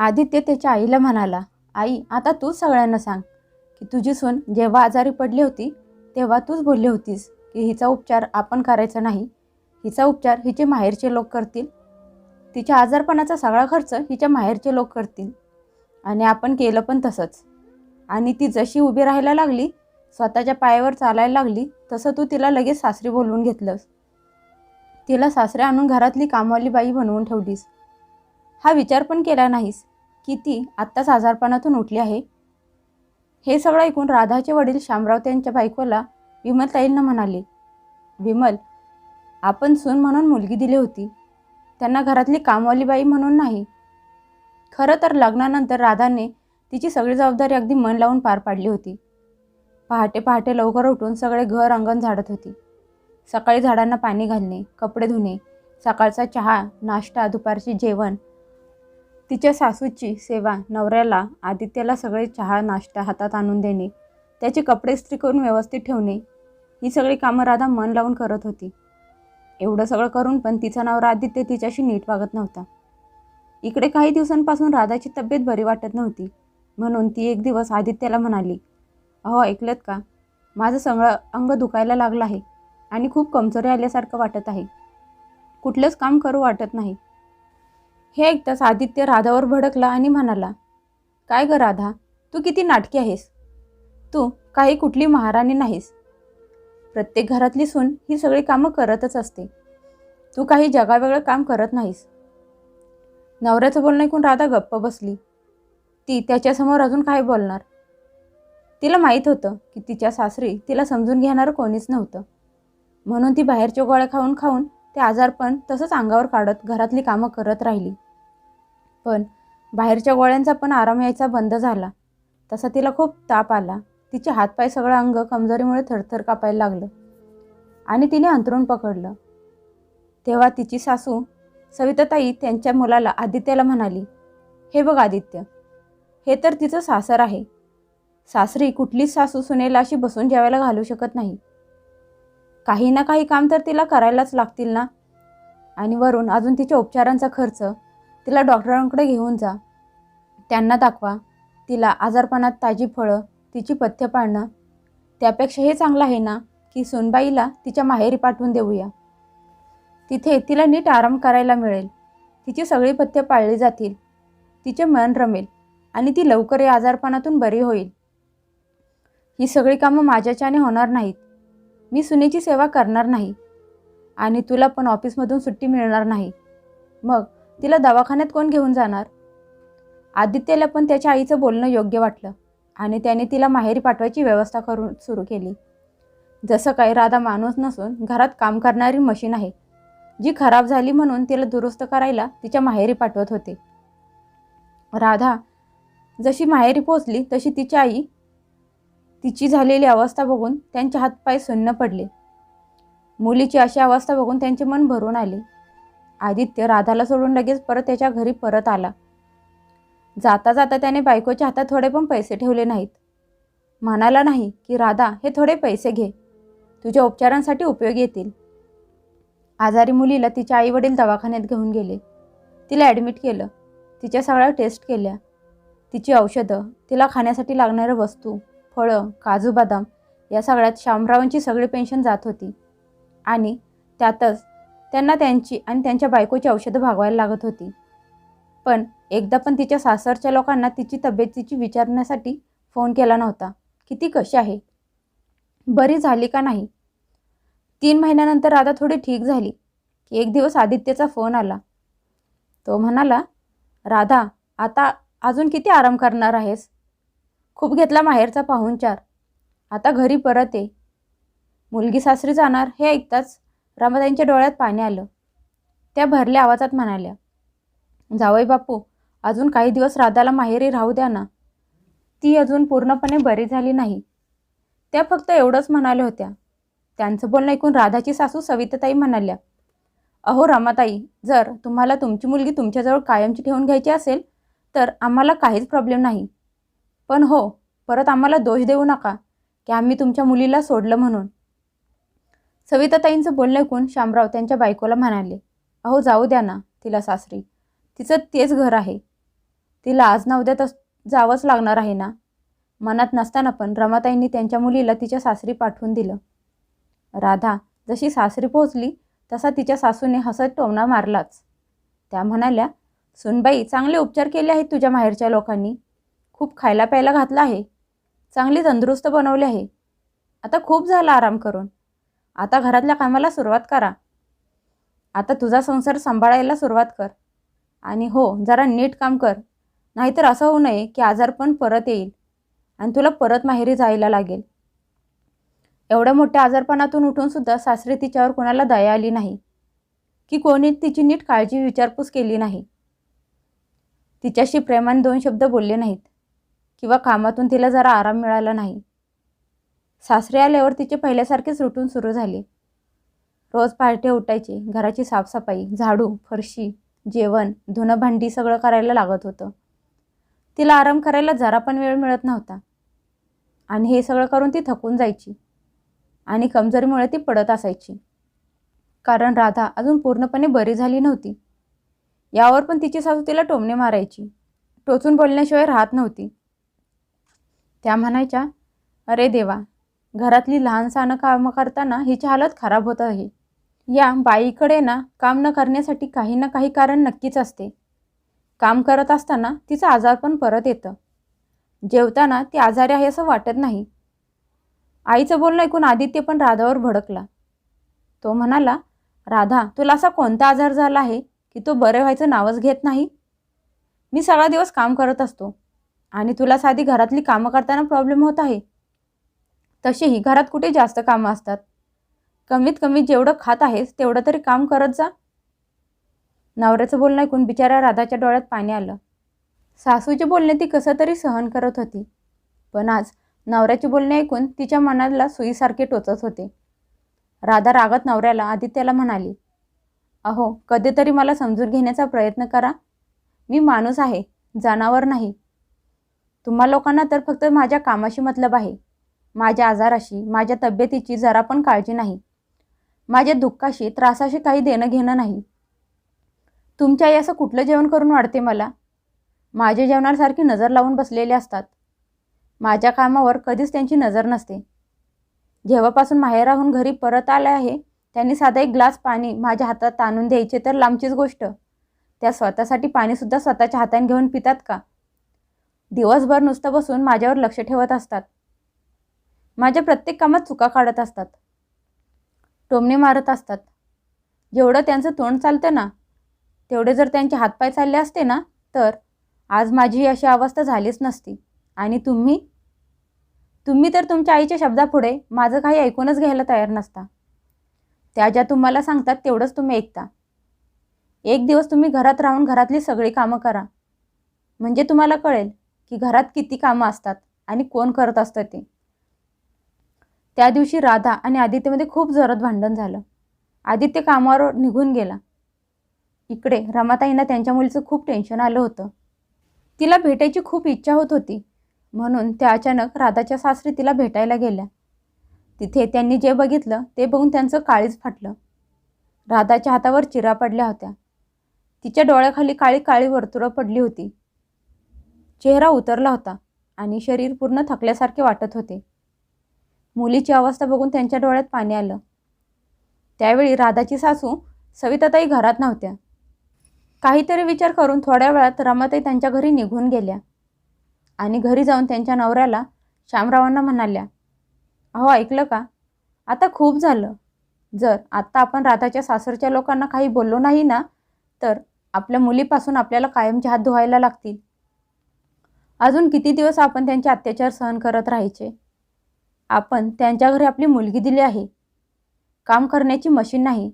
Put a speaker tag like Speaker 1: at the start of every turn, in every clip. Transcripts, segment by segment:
Speaker 1: आदित्य त्याच्या आईला म्हणाला आई आता तूच सगळ्यांना सांग की तुझी सून जेव्हा आजारी पडली होती तेव्हा तूच बोलली होतीस की हिचा उपचार आपण करायचा नाही. हिचा उपचार हिचे माहेरचे लोक करतील. तिच्या आजारपणाचा सगळा खर्च हिच्या माहेरचे लोक करतील. आणि आपण केलं पण तसंच. आणि ती जशी उभी राहायला लागली स्वतःच्या पायावर चालायला लागली तसं तू तिला लगेच सासरी बोलवून घेतलंस. तिला सासरे आणून घरातली कामवाली बाई बनवून ठेवलीस. हा विचार पण केला नाहीस. की ती आत्ताच आजारपणातून उठली आहे. हे सगळं ऐकून राधाचे वडील शामराव त्यांच्या बायकोला विमलताईंना म्हणाले विमल आपण सून म्हणून मुलगी दिली होती. त्यांना घरातली कामवाली बाई म्हणून नाही. खरं तर लग्नानंतर राधाने तिची सगळी जबाबदारी अगदी मन लावून पार पाडली होती. पहाटे पहाटे लवकर उठून सगळे घर अंगण झाडत होती. सकाळी झाडांना पाणी घालणे कपडे धुणे सकाळचा चहा नाश्ता दुपारचे जेवण तिच्या सासूची सेवा नवऱ्याला आदित्यला सगळे चहा नाश्ता हातात आणून देणे त्याचे कपडे इस्त्री करून व्यवस्थित ठेवणे ही सगळी कामं राधा मन लावून करत होती. एवढं सगळं करून पण तिचा नवरा आदित्य तिच्याशी नीट वागत नव्हता. इकडे काही दिवसांपासून राधाची तब्येत बरी वाटत नव्हती. म्हणून ती एक दिवस आदित्याला म्हणाली अहो ऐकलत का? माझं सगळं अंग दुखायला लागलं आहे आणि खूप कमजोरी आल्यासारखं वाटत आहे. कुठलंच काम करू वाटत नाही. हे ऐकताच आदित्य राधावर भडकला आणि म्हणाला काय ग राधा तू किती नाटकी आहेस? तू काही कुठली महाराणी नाहीस. प्रत्येक घरातली सून ही सगळी कामं करतच असते. तू काही जगावेगळं काम करत नाहीस. नवऱ्याचं बोलणं ऐकून राधा गप्प बसली. ती त्याच्यासमोर अजून काय बोलणार? तिला माहीत होतं की तिच्या सासरी तिला समजून घेणारं कोणीच नव्हतं. म्हणून ती बाहेरच्या गोळ्या खाऊन खाऊन ते आजारपण तसंच अंगावर काढत घरातली कामं करत राहिली. पण बाहेरच्या गोळ्यांचा पण आराम यायचा बंद झाला. तसा तिला खूप ताप आला. तिचे हातपाय सगळं अंग कमजोरीमुळे थरथर कापायला लागलं. आणि तिने अंतरून पकडलं. तेव्हा तिची सासू सविताताई त्यांच्या मुलाला आदित्याला म्हणाली हे बघ आदित्य हे तर तिचं सासर आहे. सासरी कुठलीच सासू सुनेला अशी बसून जेवायला घालू शकत नाही. काही ना काही काम तर तिला करायलाच लागतील ना. आणि वरून अजून तिच्या उपचारांचा खर्च तिला डॉक्टरांकडे घेऊन जा. त्यांना दाखवा तिला आजारपणात ताजी फळं तिची पथ्य पाळणं. त्यापेक्षा हे चांगलं आहे ना की सोनबाईला तिच्या माहेरी पाठवून देऊया. तिथे तिला नीट आराम करायला मिळेल. तिची सगळी पथ्य पाळली जातील. तिचे मन रमेल आणि ती लवकर या आजारपणातून बरी होईल. ही सगळी कामं माझ्याच्याने होणार नाहीत. मी सुनेची सेवा करणार नाही. आणि तुला पण ऑफिसमधून सुट्टी मिळणार नाही. मग तिला दवाखान्यात कोण घेऊन जाणार? आदित्यला पण त्याच्या आईचं बोलणं योग्य वाटलं आणि त्याने तिला माहेरी पाठवायची व्यवस्था करून सुरू केली. जसं काही राधा माणूस नसून घरात काम करणारी मशीन आहे. जी खराब झाली म्हणून तिला दुरुस्त करायला तिच्या माहेरी पाठवत होते. राधा जशी माहेरी पोचली तशी तिची आई तिची झालेली अवस्था बघून त्यांचे हातपाय सुन्न पडले. मुलीची अशी अवस्था बघून त्यांचे मन भरून आले. आदित्य राधाला सोडून लगेच परत त्याच्या घरी परत आला. जाता जाता त्याने बायकोच्या हातात थोडे पण पैसे ठेवले नाहीत. म्हणाला नाही की राधा हे थोडे पैसे घे. तुझ्या उपचारांसाठी उपयोग येतील. आजारी मुलीला तिच्या आईवडील दवाखान्यात घेऊन गेले. तिला ॲडमिट केलं. तिच्या सगळ्या टेस्ट केल्या. तिची औषधं तिला खाण्यासाठी लागणाऱ्या वस्तू फळं काजू बदाम या सगळ्यात शामरावांची सगळी पेन्शन जात होती. आणि त्यातच त्यांना त्यांची आणि त्यांच्या बायकोची औषधं भागवायला लागत होती. पण एकदा पण तिच्या सासरच्या लोकांना तिची तब्येतीची विचारण्यासाठी फोन केला नव्हता. की ती कशी आहे? बरी झाली का नाही? तीन महिन्यानंतर राधा थोडी ठीक झाली. एक दिवस आदित्यचा फोन आला. तो म्हणाला राधा आता अजून किती आराम करणार आहेस? खूप घेतला माहेरचा पाहुणचार. आता घरी परत ये. मुलगी सासरी जाणार हे ऐकताच रामाताईंच्या डोळ्यात पाणी आलं. त्या भरल्या आवाजात म्हणाल्या जावई बापू अजून काही दिवस राधाला माहेरी राहू द्या ना. ती अजून पूर्णपणे बरी झाली नाही. त्या फक्त एवढंच म्हणाल्या होत्या. त्यांचं बोलणं ऐकून राधाची सासू सविताताई म्हणाल्या अहो रमाताई जर तुम्हाला तुमची मुलगी तुमच्याजवळ कायमची ठेवून घ्यायची असेल तर आम्हाला काहीच प्रॉब्लेम नाही. पण हो परत आम्हाला दोष देऊ नका की आम्ही तुमच्या मुलीला सोडलं म्हणून. सविताताईंचं बोलणं ऐकून शामराव त्यांच्या बायकोला म्हणाले अहो जाऊ द्या ना तिला सासरी. तिचं तेच घर आहे. तिला आज ना उद्या तस जावंच लागणार आहे ना. मनात नसताना पण रमाताईंनी त्यांच्या मुलीला तिच्या सासरी पाठवून दिलं. राधा जशी सासरी पोहोचली तसा तिच्या सासूने हसत टोमणा मारलाच. त्या म्हणाल्या सुनबाई चांगले उपचार केले आहेत तुझ्या माहेरच्या लोकांनी. खूप खायला प्यायला घातलं आहे. चांगली तंदुरुस्त बनवली आहे. आता खूप झाला आराम करून. आता घरातल्या कामाला सुरुवात करा. आता तुझा संसार सांभाळायला सुरुवात कर. आणि हो जरा नीट काम कर. नाहीतर असं होऊ नये की आजारपण परत येईल आणि तुला परत माहेरी जायला लागेल. एवढ्या मोठ्या आजारपणातून उठूनसुद्धा सासरी तिच्यावर कोणाला दया आली नाही. की कोणी तिची नीट काळजी विचारपूस केली नाही. तिच्याशी प्रेमाने दोन शब्द बोलले नाहीत. किंवा कामातून तिला जरा आराम मिळाला नाही. सासरे आल्यावर तिचे पहिल्यासारखेच रुटून सुरू झाले. रोज पहाटे उठायचे घराची साफसफाई झाडू फरशी जेवण धुणं भांडी सगळं करायला लागत होतं. तिला आराम करायला जरा पण वेळ मिळत नव्हता. आणि हे सगळं करून ती थकून जायची. आणि कमजोरीमुळे ती पडत असायची. कारण राधा अजून पूर्णपणे बरी झाली नव्हती. यावर पण तिची सासू तिला टोमणे मारायची. टोचून बोलण्याशिवाय राहत नव्हती. त्या म्हणायच्या अरे देवा घरातली लहानसहानं कामं करताना हिची हालत खराब होत आहे. या बाईकडे ना काम न करण्यासाठी काही ना काही कारण नक्कीच असते. काम करत असताना तिचं आजारपण परत येतं. जेवताना ती आजारी आहे असं वाटत नाही. आईचं बोलणं ऐकून आदित्य पण राधावर भडकला. तो म्हणाला राधा तुला असा कोणता आजार झाला आहे की तो बरे व्हायचं नावच घेत नाही? मी सगळा दिवस काम करत असतो. आणि तुला साधी घरातली कामं करताना प्रॉब्लेम होत आहे. तशीही घरात कुठे जास्त कामं असतात? कमीत कमी जेवढं खात आहेस तेवढं तरी काम करत जा. नवऱ्याचं बोलणं ऐकून बिचाऱ्या राधाच्या डोळ्यात पाणी आलं. सासूचे बोलणे ती कसं तरी सहन करत होती. पण आज नवऱ्याचे बोलणे ऐकून तिच्या मनाला सुईसारखे टोचत होते. राधा रागत नवऱ्याला आदित्याला म्हणाली अहो कधीतरी मला समजून घेण्याचा प्रयत्न करा. मी माणूस आहे जनावर नाही. तुम्हा लोकांना तर फक्त माझ्या कामाशी मतलब आहे. माझ्या आजाराशी माझ्या तब्येतीची जरा पण काळजी नाही. माझ्या दुःखाशी त्रासाशी काही देणं घेणं नाही. तुमच्या आई असं कुठलं जेवण करून वाढते मला? माझ्या जेवणासारखी नजर लावून बसलेले असतात. माझ्या कामावर कधीच त्यांची नजर नसते. जेव्हापासून माहेराहून घरी परत आले आहे त्यांनी साधा एक ग्लास पाणी माझ्या हातात आणून द्यायचे तर लांबचीच गोष्ट. त्या स्वतःसाठी पाणीसुद्धा स्वतःच्या हाताने घेऊन पितात का? दिवसभर नुसतं बसून माझ्यावर लक्ष ठेवत असतात. माझ्या प्रत्येक कामात चुका काढत असतात. टोमणे मारत असतात. जेवढं त्यांचं तोंड चालतं ना तेवढे जर त्यांचे हातपाय चालले असते ना तर आज माझी अशी अवस्था झालीच नसती. आणि तुम्ही? तुम्ही तर तुमच्या आईच्या शब्दापुढे माझं काही ऐकूनच घ्यायला तयार नसता. त्या ज्या तुम्हाला सांगतात तेवढंच तुम्ही ऐकता. एक दिवस तुम्ही घरात राहून घरातली सगळी कामं करा. म्हणजे तुम्हाला कळेल की घरात किती कामं असतात आणि कोण करत असतं ते. त्या दिवशी राधा आणि आदित्यमध्ये खूप जोरात भांडण झालं. आदित्य कामावर निघून गेला. इकडे रमाताईंना त्यांच्या मुलीचं खूप टेन्शन आलं होतं. तिला भेटायची खूप इच्छा होत होती. म्हणून त्या अचानक राधाच्या सासरी तिला भेटायला गेल्या. तिथे त्यांनी जे बघितलं ते बघून त्यांचं काळीच फाटलं. राधाच्या हातावर चिरा पडल्या होत्या. तिच्या डोळ्याखाली काळी काळी वर्तुळं पडली होती. चेहरा उतरला होता आणि शरीर पूर्ण थकल्यासारखे वाटत होते. मुलीची अवस्था बघून त्यांच्या डोळ्यात पाणी आलं. त्यावेळी राधाची सासू सविताताई घरात नव्हत्या. काहीतरी विचार करून थोड्या वेळात रमाताई त्यांच्या घरी निघून गेल्या आणि घरी जाऊन त्यांच्या नवऱ्याला श्यामरावांना म्हणाल्या अहो ऐकलं का? आता खूप झालं. जर आत्ता आपण राधाच्या सासरच्या लोकांना काही बोललो नाही ना तर आपल्या मुलीपासून आपल्याला कायमचे हात धुवायला लागतील. अजून किती दिवस आपण त्यांचे अत्याचार सहन करत राहायचे? आपण त्यांच्या घरी आपली मुलगी दिली आहे. काम करण्याची मशीन नाही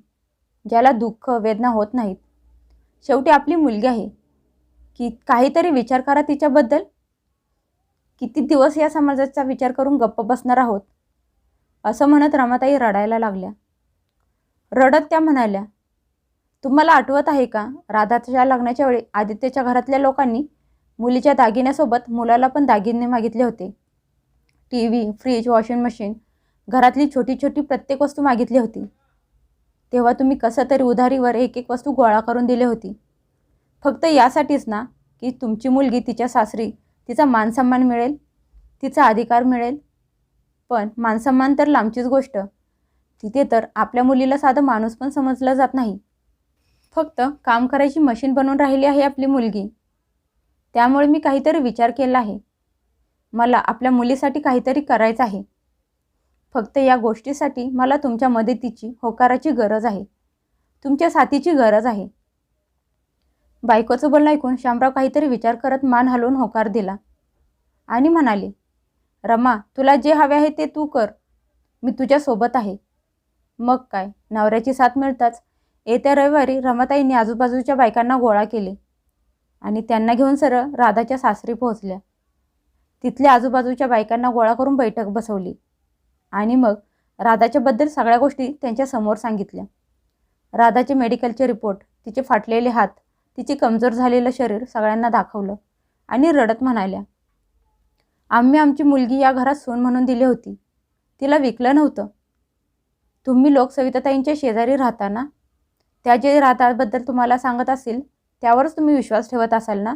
Speaker 1: ज्याला दुःख वेदना होत नाहीत. शेवटी आपली मुलगी आहे. की काहीतरी विचार करा तिच्याबद्दल. किती दिवस या समाजाचा विचार करून गप्प बसणार आहोत? असं म्हणत रमाताई रडायला लागल्या. रडत त्या म्हणाल्या तुम्हाला आठवत आहे का? राधाच्या लग्नाच्या वेळी आदित्यच्या घरातल्या लोकांनी मुलीच्या दागिन्यासोबत मुलाला पण दागिने मागितले होते. T V fridge washing machine घरातली छोटी छोटी प्रत्येक वस्तू मागितली होती. तेव्हा तुम्ही कसं तरी उधारीवर एक एक वस्तू गोळा करून दिली होती. फक्त यासाठीच ना की तुमची मुलगी तिच्या सासरी तिचा मानसन्मान मिळेल तिचा अधिकार मिळेल. पण मानसन्मान तर लांबचीच गोष्ट. तिथे तर आपल्या मुलीला साधं माणूस पण समजला जात नाही. फक्त काम करायची मशीन बनवून राहिली आहे आपली मुलगी. त्यामुळे मी काहीतरी विचार केला आहे. मला आपल्या मुलीसाठी काहीतरी करायचं आहे. फक्त या गोष्टीसाठी मला तुमच्या मदतीची होकाराची गरज आहे. तुमच्या साथीची गरज आहे. बायकोचं बोलणं ऐकून श्यामराव काहीतरी विचार करत मान हलवून होकार दिला आणि म्हणाले रमा तुला जे हवे आहे ते तू कर. मी तुझ्यासोबत आहे. मग काय? नवऱ्याची साथ मिळताच येत्या रविवारी रमाताईंनी आजूबाजूच्या बायकांना गोळा केले. आणि त्यांना घेऊन सरळ राधाच्या सासरी पोहोचल्या. तिथल्या आजूबाजूच्या बायकांना गोळा करून बैठक बसवली. आणि मग राधाच्याबद्दल सगळ्या गोष्टी त्यांच्यासमोर सांगितल्या. राधाचे मेडिकलचे रिपोर्ट तिचे फाटलेले हात तिचे कमजोर झालेलं शरीर सगळ्यांना दाखवलं आणि रडत म्हणाल्या आम्ही आमची मुलगी या घरात सून म्हणून दिली होती. तिला विकलं नव्हतं. तुम्ही लोक सविताताईंच्या शेजारी राहता ना? त्या जे राहताबद्दल तुम्हाला सांगत असेल त्यावरच तुम्ही विश्वास ठेवत असाल ना?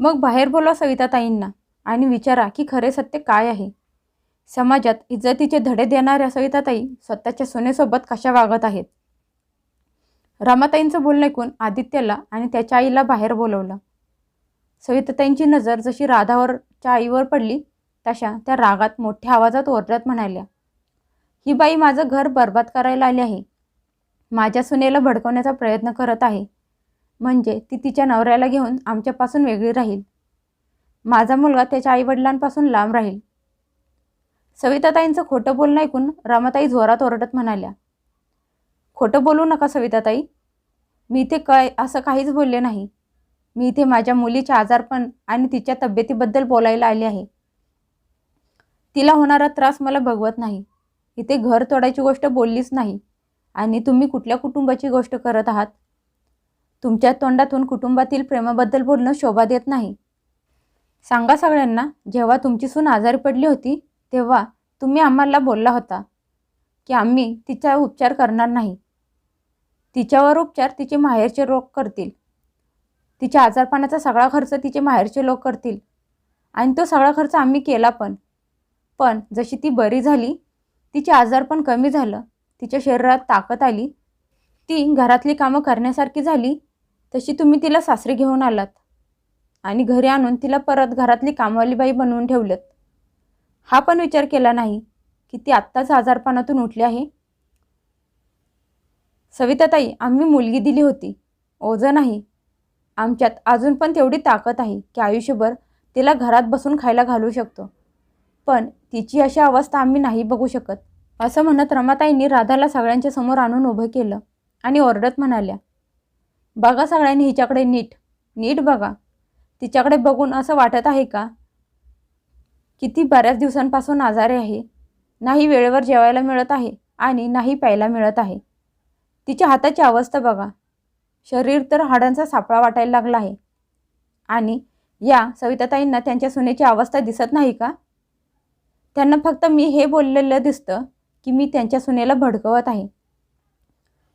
Speaker 1: मग बाहेर बोला सविताताईंना आणि विचारा की खरे सत्य काय आहे. समाजात इज्जतीचे धडे देणाऱ्या सविताताई स्वतःच्या सुनेसोबत कशा वागत आहेत? रमाताईंचं बोलणं ऐकून आदित्यला आणि त्याच्या आईला बाहेर बोलवलं. सविताताईंची नजर जशी राधावरच्या आईवर पडली तशा त्या रागात मोठ्या आवाजात ओरडत म्हणाल्या ही बाई माझं घर बर्बाद करायला आली आहे. माझ्या सुनेला भडकवण्याचा प्रयत्न करत आहे. म्हणजे ती तिच्या नवऱ्याला घेऊन आमच्यापासून वेगळी राहील. माझा मुलगा त्याच्या आईवडिलांपासून लांब राहील. सविताताईंचं खोटं बोलणं ऐकून रमाताई जोरात ओरडत म्हणाल्या खोटं बोलू नका सविताताई. मी इथे काय असं काहीच बोलले नाही. मी इथे माझ्या मुलीचे आजारपण आणि तिच्या तब्येतीबद्दल बोलायला आले आहे. तिला होणारा त्रास मला भगवत नाही. इथे घर तोडायची गोष्ट बोललीच नाही आणि तुम्ही कुठल्या कुटुंबाची गोष्ट करत आहात? तुमच्या तोंडातून कुटुंबातील प्रेमाबद्दल बोलणं शोभा देत नाही. सांगा सगळ्यांना जेव्हा तुमची सून आजारी पडली होती तेव्हा तुम्ही आम्हाला बोलला होता की आम्ही तिचा उपचार करणार नाही. तिच्यावर उपचार तिचे माहेरचे लोक करतील. तिच्या आजारपणाचा सगळा खर्च तिचे माहेरचे लोक करतील. आणि तो सगळा खर्च आम्ही केला पण. पण जशी ती बरी झाली तिचे आजारपण कमी झालं तिच्या शरीरात ताकद आली ती घरातली कामं करण्यासारखी झाली तशी तुम्ही तिला सासरी घेऊन आलात. आणि घरी आणून तिला परत घरातली कामवाली बाई बनवून ठेवलत. हा पण विचार केला नाही की ती आत्ताच आजारपणातून उठली आहे? सविताताई आम्ही मुलगी दिली होती. ओझं नाही. आमच्यात अजून पण तेवढी ताकद आहे की आयुष्यभर तिला घरात बसून खायला घालू शकतो. पण तिची अशी अवस्था आम्ही नाही बघू शकत असं म्हणत रमाताईंनी राधाला सगळ्यांच्या समोर आणून उभं केलं आणि ओरडत म्हणाल्या बघा सगळ्यांनी हिच्याकडे नीट. नीट बघा. तिच्याकडे बघून असं वाटत आहे का? किती बऱ्याच दिवसांपासून आजारी आहे. नाही वेळेवर जेवायला मिळत आहे आणि नाही प्यायला मिळत आहे. तिच्या हाताची अवस्था बघा. शरीर तर हाडांचा सापळा वाटायला लागला आहे. आणि या सविताताईंना त्यांच्या सुनेची अवस्था दिसत नाही का? त्यांना फक्त मी हे बोललेलं दिसतं की मी त्यांच्या सुनेला भडकवत आहे.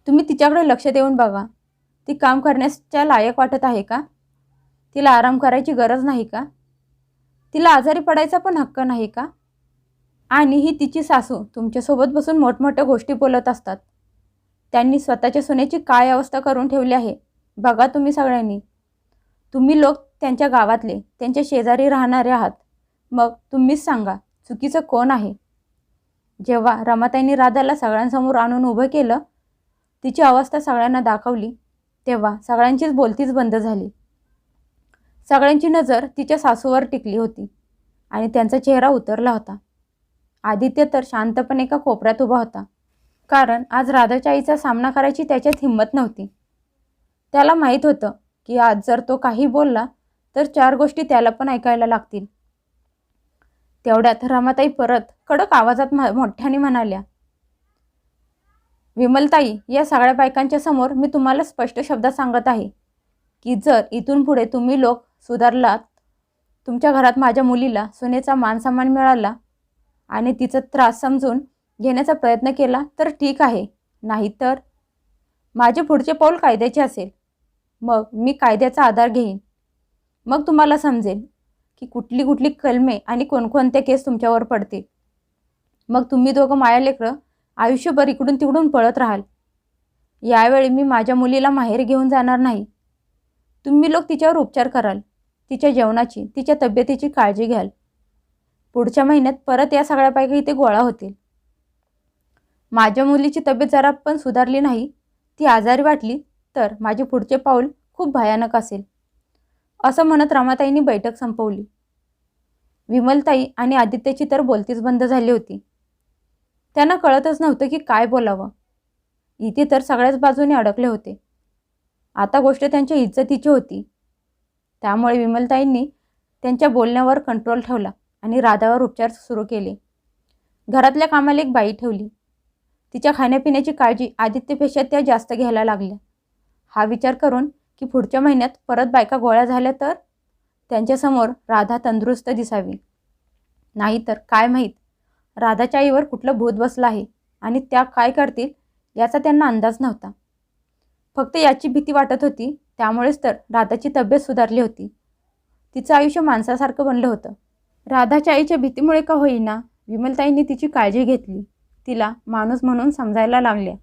Speaker 1: तुम्ही तिच्याकडे लक्ष देऊन बघा. ती काम करण्याच्या लायक वाटत आहे का? तिला आराम करायची गरज नाही का? तिला आजारी पडायचा पण हक्क नाही का? आणि ही तिची सासू तुमच्यासोबत बसून मोठमोठ्या गोष्टी बोलत असतात. त्यांनी स्वतःच्या सुनेची काय अवस्था करून ठेवली आहे? बघा तुम्ही सगळ्यांनी. तुम्ही लोक त्यांच्या गावातले त्यांच्या शेजारी राहणारे आहात. मग तुम्हीच सांगा चुकीचं कोण आहे? जेव्हा रमाताईंनी राधाला सगळ्यांसमोर आणून उभं केलं तिची अवस्था सगळ्यांना दाखवली. तेव्हा सगळ्यांचीच बोलतीच बंद झाली. सगळ्यांची नजर तिच्या सासूवर टिकली होती आणि त्यांचा चेहरा उतरला होता. आदित्य तर शांतपणे एका कोपऱ्यात उभा होता. कारण आज राधाच्या आईचा सामना करायची त्याच्यात हिंमत नव्हती. त्याला माहीत होतं की आज जर तो काही बोलला तर चार गोष्टी त्याला पण ऐकायला लागतील. तेवढ्यात रमाताई परत कडक आवाजात मोठ्याने म्हणाल्या विमलताई या सगळ्या बायकांच्या समोर मी तुम्हाला स्पष्ट शब्दात सांगत आहे की जर इथून पुढे तुम्ही लोक सुधारलात तुमच्या घरात माझ्या मुलीला सुनेचा मानसन्मान मिळाला आणि तिचा त्रास समजून घेण्याचा प्रयत्न केला तर ठीक आहे. नाहीतर माझे पुढचे पाऊल कायद्याचे असेल. मग मी कायद्याचा आधार घेईन. मग तुम्हाला समजेल की कुठली कुठली कलमे आणि कोणकोणते केस तुमच्यावर पडतील. मग तुम्ही दोघं माया लेकरं आयुष्यभर इकडून तिकडून पळत राहाल. यावेळी मी माझ्या मुलीला माहेर घेऊन जाणार नाही. तुम्ही लोक तिच्यावर उपचार कराल तिच्या जेवणाची तिच्या तब्येतीची काळजी घ्याल. पुढच्या महिन्यात परत या सगळ्यापैकी इथे गोळा होतील. माझ्या मुलीची तब्येत जरा पण सुधारली नाही ती आजारी वाटली तर माझे पुढचे पाऊल खूप भयानक असेल असं म्हणत रमाताईंनी बैठक संपवली. विमलताई आणि आदित्यची तर बोलतीच बंद झाली होती. त्यांना कळतच नव्हतं की काय बोलावं. इथे तर सगळ्याच बाजूने अडकले होते. आता गोष्ट त्यांच्या इज्जतीची होती. त्यामुळे विमलताईंनी त्यांच्या बोलण्यावर कंट्रोल ठेवला आणि राधावर उपचार सुरू केले. घरातल्या कामाला एक बाई ठेवली. तिच्या खाण्यापिण्याची काळजी आदित्यपेक्षा त्या जास्त घ्यायला लागल्या. हा विचार करून की पुढच्या महिन्यात परत बायका गोळ्या झाल्या तर? त्यांच्यासमोर राधा तंदुरुस्त दिसावी. नाहीतर काय माहीत? राधाच्या आईवर कुठलं भूत बसलं आहे आणि त्या काय करतील याचा त्यांना अंदाज नव्हता. फक्त याची भीती वाटत होती त्यामुळेच तर राधाची तब्येत सुधारली होती. तिचं आयुष्य माणसासारखं बनलं होतं. राधाच्या आईच्या भीतीमुळे का होईना विमलताईंनी तिची काळजी घेतली. तिला माणूस म्हणून समजायला लागल्या.